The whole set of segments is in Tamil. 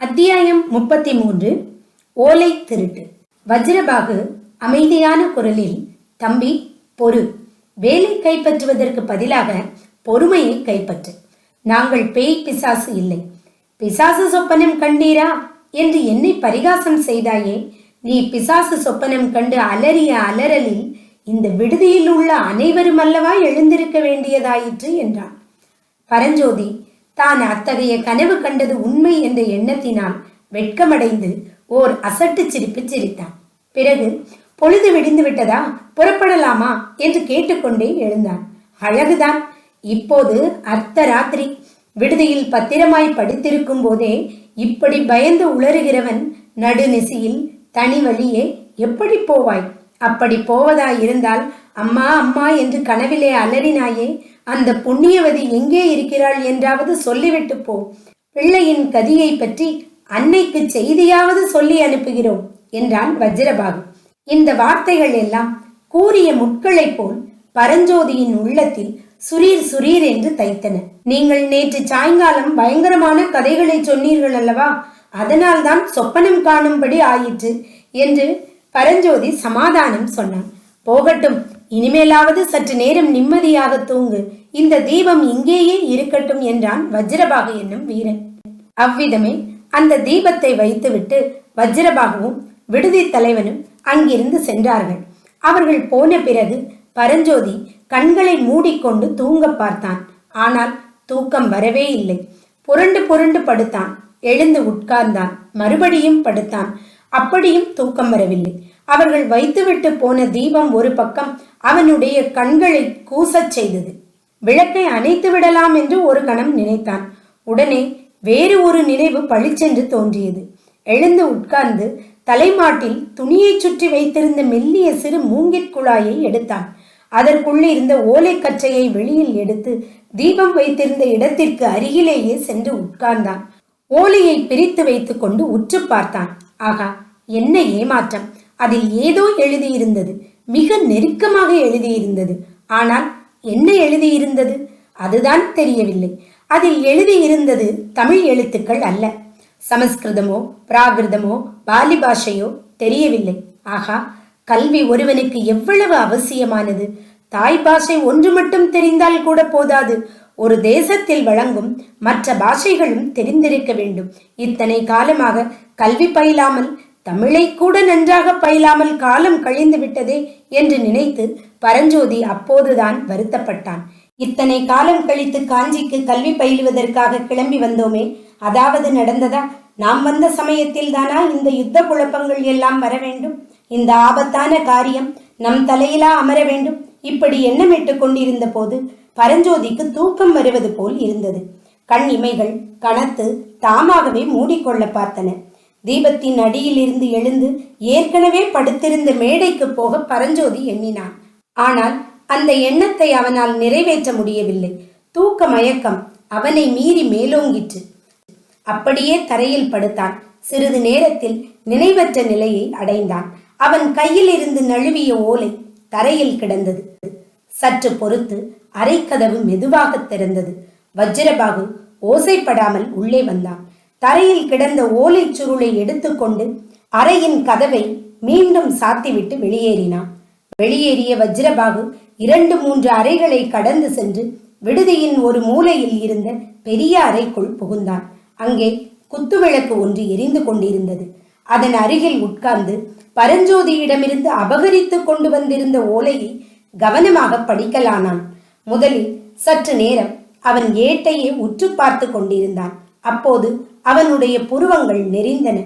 அத்தியாயம் முப்பத்தி மூன்று ஓலை திருட்டு. வஜ்ரபாகு அமைதியான குரலில் தம்பி பொறு. வேலை கைப்பற்றுவதற்கு பதிலாக பொறுமையை கைப்பற்று. நாங்கள் பேய் பிசாசு இல்லை. பிசாசு சொப்பனம் கண்டீரா? என்று என்னை பரிகாசம் செய்தாயே நீ பிசாசு சொப்பனம் கண்டு அலறிய அலறலில் இந்த விடுதியில் உள்ள அனைவரும் அல்லவா எழுந்திருக்க வேண்டியதாயிற்று என்றான். பரஞ்சோதி தான் அத்தகைய கனவு கண்டது உண்மை என்ற எண்ணத்தினால் வெட்கமடைந்து ஓர் அசட்டு சிரிப்பு சிரித்தான். பிறகு பொழுது விடிந்து விட்டதா? புறப்படலாமா? என்று கேட்டுக்கொண்டே எழுந்தான். அழகுதான். இப்போது அர்த்த ராத்திரி. விடுதியில் பத்திரமாய் படுத்திருக்கும் போதே இப்படி பயந்து உளறுகிறவன் நடுநிசியில் தனி வழியே எப்படி போவாய்? அப்படி போவதாயிருந்தால் அம்மா அம்மா என்று கனவிலே அலறினாயே அந்த புண்ணியவதி எங்கே இருக்கிறாள் என்றாவது சொல்லிவிட்டு போ. பிள்ளையின் கதியை பற்றி அன்னைக்கு செய்தியாவது சொல்லி அனுப்புகிறோம் என்றான் வஜ்ரபாகு. இந்த வார்த்தைகள் எல்லாம் கூறிய முட்களைப் போல் பரஞ்சோதியின் உள்ளத்தில் சுரீர் சுரீர் என்று தைத்தன. நீங்கள் நேற்று சாயங்காலம் பயங்கரமான கதைகளை சொன்னீர்கள் அல்லவா அதனால்தான் சொப்பனம் காணும்படி ஆயிற்று என்று பரஞ்சோதி சமாதானம் சொன்னான். போகட்டும் இனிமேலாவது சற்று நேரம் நிம்மதியாக தூங்கு. இந்த தீபம் இங்கேயே இருக்கட்டும் என்றான் வஜ்ரபாகு என்னும் வீரன். அவ்விதமே அந்த தீபத்தை வைத்துவிட்டு வஜ்ரபாகுவும் விடுதி தலைவனும் அங்கிருந்து சென்றார்கள். அவர்கள் போன பிறகு பரஞ்சோதி கண்களை மூடிக்கொண்டு தூங்க பார்த்தான். ஆனால் தூக்கம் வரவே இல்லை. புரண்டு புரண்டு படுத்தான். எழுந்து உட்கார்ந்தான். மறுபடியும் படுத்தான். அப்படியும் தூக்கம் வரவில்லை. அவர்கள் வைத்துவிட்டு போன தீபம் ஒரு பக்கம் அவனுடைய கண்களை கூசச் செய்தது. விளக்கை அணைத்து விடலாம் என்று ஒரு கணம் நினைத்தான். உடனே வேறு ஒரு நினைவு பளிச்சென்று தோன்றியது. எழுந்து உட்கார்ந்து தலைமாட்டில் துணியை சுற்றி வைத்திருந்த மெல்லிய சிறு மூங்கிற் குழாயை எடுத்தான். அதற்குள்ளே இருந்த ஓலைக்கற்றையை வெளியில் எடுத்து தீபம் வைத்திருந்த இடத்திற்கு அருகிலேயே சென்று உட்கார்ந்தான். ஓலையை பிரித்து வைத்துக்கொண்டு உற்று பார்த்தான். ஆகா என்ன ஏமாற்றம்? அதில் ஏதோ எழுதியிருந்தது. மிக நெருக்கமாக எழுதியிருந்தது. ஆனால் என்ன எழுதியிருந்தது? அதுதான் தெரியவில்லை. அதில் எழுதியிருந்தது தமிழ் எழுத்துக்கள் அல்ல. சமஸ்கிருதமோ பிராகிருதமோ பாலி பாஷையோ தெரியவில்லை. ஆகா கல்வி ஒருவனுக்கு எவ்வளவு அவசியமானது? தாய் பாஷை ஒன்று மட்டும் தெரிந்தால் கூட போதாது. ஒரு தேசத்தில் வழங்கும் மற்ற பாஷைகளும் தெரிந்திருக்க வேண்டும். இத்தனை காலமாக கல்வி பயிலாமல் தமிழை கூட நன்றாக பயிலாமல் காலம் கழிந்து விட்டதே என்று நினைத்து பரஞ்சோதி அப்போதுதான் வருத்தப்பட்டான். இத்தனை காலம் கழித்து காஞ்சிக்கு கல்வி பயிலுவதற்காக கிளம்பி வந்தோமே அதாவது நடந்ததா? நாம் வந்த சமயத்தில் தானா இந்த யுத்த குழப்பங்கள் எல்லாம் வர வேண்டும்? இந்த ஆபத்தான காரியம் நம் தலையிலா அமர வேண்டும்? இப்படி எண்ணமிட்டு கொண்டிருந்த போது பரஞ்சோதிக்கு தூக்கம் வருவது போல் இருந்தது. கண் இமைகள் கனத்து தாமாகவே மூடிக்கொள்ள பார்த்தன. தீபத்தின் அடியிலிருந்து எழுந்து ஏற்கனவே படுத்திருந்த மேடைக்கு போக பரஞ்சோதி எண்ணினான். ஆனால் அந்த எண்ணத்தை அவனால் நிறைவேற்ற முடியவில்லை. தூக்க மயக்கம் அவனை மீறி மேலோங்கிற்று. அப்படியே தரையில் படுத்தான். சிறிது நேரத்தில் நினைவற்ற நிலையை அடைந்தான். அவன் கையில் இருந்து நழுவிய ஓலை தரையில் கிடந்தது. சற்று பொறுத்து அரைக்கதவு மெதுவாக திறந்தது. வஜ்ரபாகு ஓசைப்படாமல் உள்ளே வந்தான். தரையில் கிடந்த ஓலைச் சுருளை எடுத்துக்கொண்டு அறையின் கதவை மீண்டும் சாத்திவிட்டு வெளியேறினான். வெளியேறிய வஜ்ரபாகு இரண்டு மூன்று அறைகளை கடந்து சென்று விடுதியின் ஒரு மூலையில் இருந்த பெரிய அறைக்குள் புகுந்தான். அங்கே குத்துவிளக்கு ஒன்று எரிந்து கொண்டிருந்தது. அதன் அருகில் உட்கார்ந்து பரஞ்சோதியிடமிருந்து அபகரித்து கொண்டு வந்திருந்த ஓலையை கவனமாக படிக்கலானான். முதலில் சற்று நேரம் அவன் ஏட்டையே உற்று பார்த்து கொண்டிருந்தான். அப்போது அவனுடைய புருவங்கள் நெறிந்தன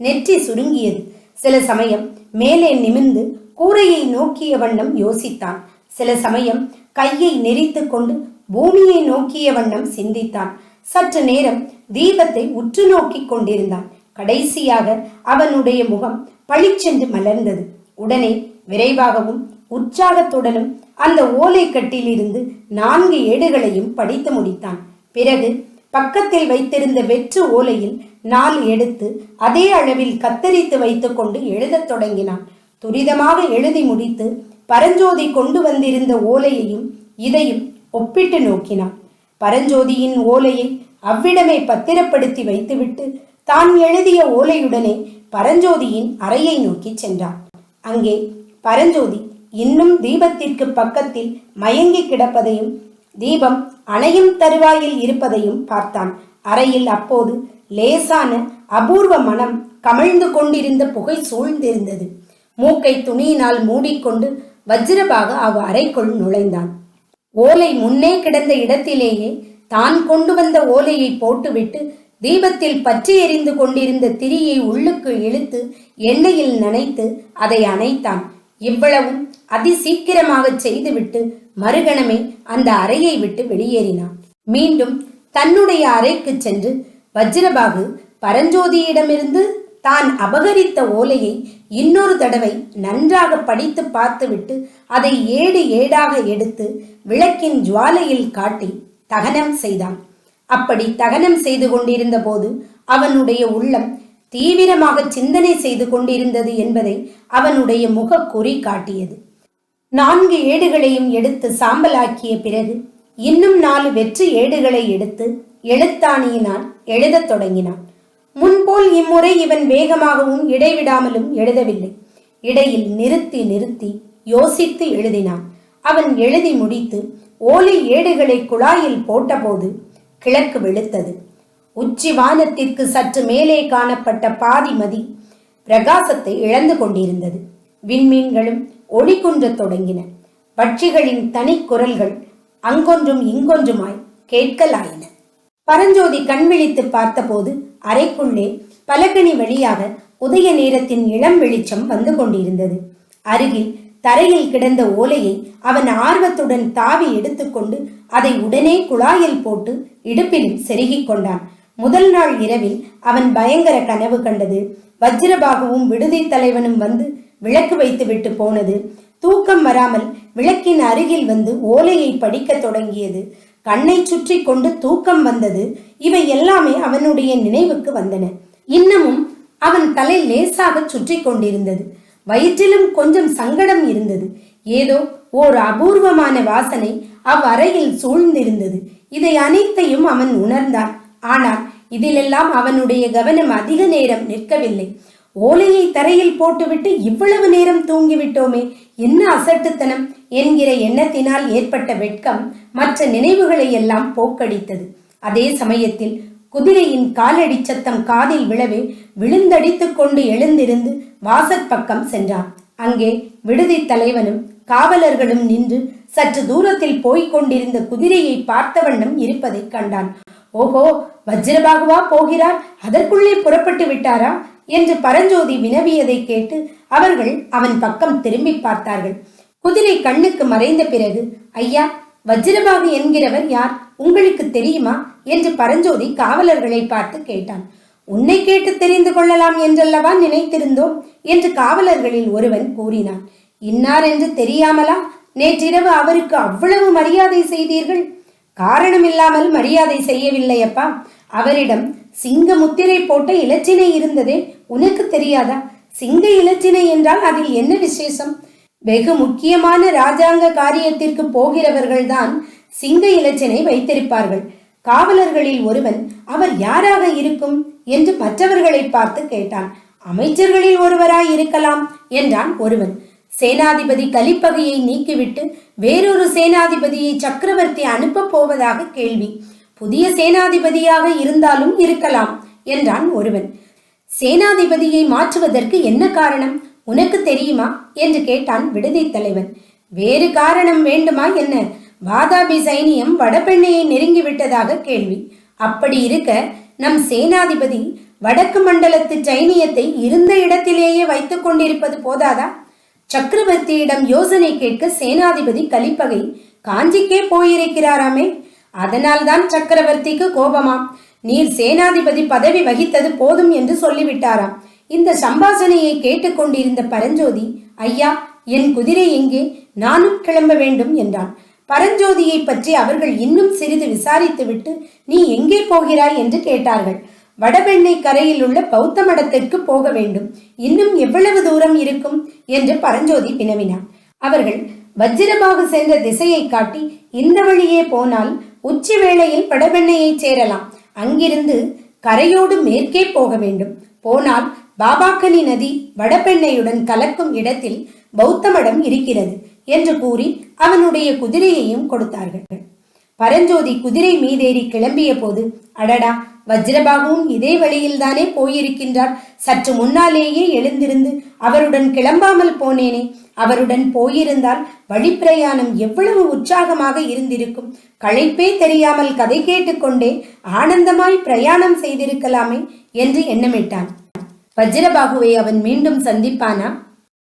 நெற்றி சுருங்கியது. சில சமயம் மேலே நிமிர்ந்து கூரையை நோக்கிய வண்ணம் யோசித்தான். சில சமயம் கையை நெறித்து கொண்டு பூமியை நோக்கிய வண்ணம் சிந்தித்தான். சற்று நேரம் தீபத்தை உற்று நோக்கிக் கொண்டிருந்தான். கடைசியாக அவனுடைய முகம் பளிச்சென்று மலர்ந்தது. உடனே விரைவாகவும் உற்சாகத்துடனும் அந்த ஓலைக்கட்டிலிருந்து நான்கு ஏடுகளையும் படித்து முடித்தான். பிறகு பக்கத்தில் வைத்திருந்த வெற்று ஓலையில் நாள் எடுத்து அதே அளவில் கத்தரித்து வைத்துக்கொண்டு எழுதத் தொடங்கினான். துரிதமாக எழுதி முடித்து பரஞ்சோதி கொண்டு வந்திருந்த ஓலையையும் இதையும் ஒப்பிட்டு நோக்கினான். பரஞ்சோதியின் ஓலையை அவ்விடமே பத்திரப்படுத்தி வைத்துவிட்டு தான் எழுதிய ஓலையுடனே பரஞ்சோதியின் அறையை நோக்கி சென்றான். அங்கே பரஞ்சோதி இன்னும் தீபத்திற்கு பக்கத்தில் மயங்கி கிடப்பதையும் தீபம் அணையும் தருவாயில் இருப்பதையும் பார்த்தான். அறையில் அப்போது லேசான அபூர்வ மனம் கமிழ்ந்து கொண்டிருந்த புகை சூழ்ந்திருந்தது. மூக்கை துணியினால் மூடிக்கொண்டு வஜ்ரபாக அவ் அறைக்குள் நுழைந்தான். ஓலை முன்னே கிடந்த இடத்திலேயே தான் கொண்டு வந்த ஓலையை போட்டுவிட்டு தீபத்தில் பற்றி எரிந்து கொண்டிருந்த திரியை உள்ளுக்கு இழுத்து எண்ணெயில் நனைத்து அதை அணைத்தான். இவ்வளவும் அதிசீக்கிரமாக செய்துவிட்டு மறுகணமே அந்த அறையை விட்டு வெளியேறினான். மீண்டும் தன்னுடைய அறைக்கு சென்று வஜ்ரபாகு பரஞ்சோதியிடமிருந்து தான் அபகரித்த ஓலையை இன்னொரு தடவை நன்றாக படித்து பார்த்துவிட்டு அதை ஏடு ஏடாக எடுத்து விளக்கின் ஜுவாலையில் காட்டி தகனம் செய்தான். அப்படி தகனம் செய்து கொண்டிருந்த போது அவனுடைய உள்ளம் தீவிரமாக சிந்தனை செய்து கொண்டிருந்தது என்பதை அவனுடைய முகக்குறி காட்டியது. நான்கு ஏடுகளையும் எடுத்து சாம்பலாக்கிய பிறகு இன்னும் நாலு வெற்று ஏடுகளை எடுத்து எழுத்தாணியினால் எழுதத் தொடங்கினான். முன்போல் இம்முறை இவன் வேகமாகவும் இடைவிடாமலும் எழுதவில்லை. இடையில் நிறுத்தி நிறுத்தி யோசித்து எழுதினான். அவன் எழுதி முடித்து ஓலை ஏடுகளை குழாயில் போட்டபோது கிழக்கு வெளுத்தது. உச்சி வானத்திற்கு சற்று மேலே காணப்பட்ட பாதி மதி பிரகாசத்தை இழந்து கொண்டிருந்தது. விண்மீன்களும் ஒளி குன்றத் தொடங்கின. பட்சிகளின் தனி குரல்கள் அங்கொன்றும் இங்கொன்றுமாய் கேட்கலாயின. பரஞ்சோதி கண் விழித்து பார்த்தபோது அறைக்குள்ளே பலகனி வழியாக உதய நேரத்தின் இளம் வெளிச்சம் வந்து கொண்டிருந்தது. அருகில் தரையில் கிடந்த ஓலையை அவன் ஆர்வத்துடன் தாவி எடுத்துக்கொண்டு அதை உடனே குழாயில் போட்டு இடுப்பிலும் செருகிக் கொண்டான். முதல் நாள் இரவில் அவன் பயங்கர கனவு கண்டது. வஜ்ரபாகுவும் விடுதி தலைவனும் வந்து விளக்கு வைத்துவிட்டு போனது. தூக்கம் வராமல் விளக்கின் அருகில் வந்து ஓலையை படிக்கத் தொடங்கியது. கண்ணை சுற்றி கொண்டு தூக்கம் வந்தது. இவை எல்லாமே அவனுடைய நினைவுக்கு வந்தன. இன்னமும் அவன் தலை லேசாக சுற்றி கொண்டிருந்தது. வயிற்றிலும் கொஞ்சம் சங்கடம் இருந்தது. ஏதோ ஓர் அபூர்வமான வாசனை அவ்வறையில் சூழ்ந்திருந்தது. இதை அனைத்தையும் அவன் உணர்ந்தான். ஆனால் இதிலெல்லாம் அவனுடைய கவனம் அதிக நேரம் நிற்கவில்லை. ஓலையை தரையில் போட்டுவிட்டு இவ்வளவு நேரம் தூங்கிவிட்டோமே என்ன அசட்டுத்தனம் என்கிற எண்ணத்தினால் ஏற்பட்ட வெட்கம் மற்ற நினைவுகளை எல்லாம் போக்கடித்தது. அதே சமயத்தில் குதிரையின் காலடி சத்தம் காதில் விழவே விழுந்தடித்துக் கொண்டு எழுந்திருந்து வாசற்பக்கம் சென்றான். அங்கே விடுதி தலைவனும் காவலர்களும் நின்று சற்று தூரத்தில் போய்க் கொண்டிருந்த குதிரையை பார்த்த வண்ணம் இருப்பதைக் கண்டான். ஓஹோ வஜ்ரபாகுவா போகிறார் அதற்குள்ளே புறப்பட்டு விட்டாரா? என்று பரஞ்சோதி வினவியதை கேட்டு அவர்கள் அவன் பக்கம் திரும்பி பார்த்தார்கள். குதிரை கண்ணுக்கு மறைந்த பிறகு ஐயா வஜ்ரபாகு என்கிறவர் யார்? உங்களுக்கு தெரியுமா? என்று பரஞ்சோதி காவலர்களை பார்த்து கேட்டான். உன்னை கேட்டு தெரிந்து கொள்ளலாம் என்றல்லவா நினைத்திருந்தோம்? என்று காவலர்களில் ஒருவன் கூறினான். இன்னார் என்று தெரியாமலா? நேற்றிரவு அவருக்கு அவ்வளவு மரியாதை செய்தீர்கள்? காரணமில்லாமல் மரியாதை செய்யவில்லையப்பா. அவரிடம் சிங்க முத்திரை போட்ட இலச்சினை இருந்ததே உனக்கு தெரியாதா? சிங்க இலச்சினை என்றால் அதில் என்ன விசேஷம்? வெகு முக்கியமான ராஜாங்க காரியத்திற்கு போகிறவர்கள்தான் சிங்க இலச்சினை வைத்திருப்பார்கள். காவலர்களில் ஒருவன் அவர் யாராக இருக்கும்? என்று மற்றவர்களை பார்த்து கேட்டான். அமைச்சர்களில் ஒருவராய் இருக்கலாம் என்றான் ஒருவன். சேனாதிபதி கலிப்பகையை நீக்கிவிட்டு வேறொரு சேனாதிபதியை சக்கரவர்த்தி அனுப்பப் போவதாக கேள்வி. புதிய சேனாதிபதியாக இருந்தாலும் இருக்கலாம் என்றான் ஒருவன். சேனாதிபதியை மாற்றுவதற்கு என்ன காரணம்? உனக்கு தெரியுமா? என்று கேட்டான் விடுதி தலைவன். வேறு காரணம் வேண்டுமா என்ன? வாதாபி சைனியம் வடபெண்ணையை நெருங்கி விட்டதாக கேள்வி. அப்படி இருக்க நம் சேனாதிபதி வடக்கு மண்டலத்து சைனியத்தை இருந்த இடத்திலேயே வைத்துக் கொண்டிருப்பது போதாதா? சக்கரவர்த்தியிடம் யோசனை கேட்க சேனாதிபதி கலிப்பகை காஞ்சிக்கே போயிருக்கிறாராமே. அதனால்தான் சக்கரவர்த்திக்கு கோபமாம். நீர் சேனாதிபதி பதவி வகித்தது போதும் என்று சொல்லிவிட்டாராம். இந்த சம்பாசனையை கேட்டுக்கொண்டிருந்த பரஞ்சோதி ஐயா என் குதிரை எங்கே? நானும் கிளம்ப வேண்டும் என்றான். பரஞ்சோதியை பற்றி அவர்கள் இன்னும் சிறிது விசாரித்துவிட்டு நீ எங்கே போகிறாய்? என்று கேட்டார்கள். வடபெண்ணை கரையில் உள்ள பௌத்த மடத்திற்கு போக வேண்டும். இன்னும் எவ்வளவு தூரம் இருக்கும்? என்று பரஞ்சோதி வினவினான் அவர்கள் வஜ்ரபாகு சென்ற திசையை காட்டி இந்த வழியே போனால் உச்சி வேளையில் வடபெண்ணையை சேரலாம். அங்கிருந்து கரையோடு மேற்கே போக வேண்டும். போனால் பாபாக்கனி நதி வடபெண்ணையுடன் கலக்கும் இடத்தில் பௌத்த மடம் இருக்கிறது என்று கூறி அவனுடைய குதிரையையும் கொடுத்தார்கள். பரஞ்சோதி குதிரை மீதேறி கிளம்பிய போது அடடா வஜ்ரபாகுவும் இதே வழியில்தானே போயிருக்கின்றார். சற்று முன்னாலேயே எழுந்திருந்து அவருடன் கிளம்பாமல் போனேனே. அவருடன் போயிருந்தால் வழிப்பிரயாணம் எவ்வளவு உற்சாகமாக இருந்திருக்கும். களைப்பே தெரியாமல் கதை கேட்டுக்கொண்டே ஆனந்தமாய் பிரயாணம் செய்திருக்கலாமே என்று எண்ணமிட்டான். வஜ்ரபாகுவை அவன் மீண்டும் சந்திப்பானா?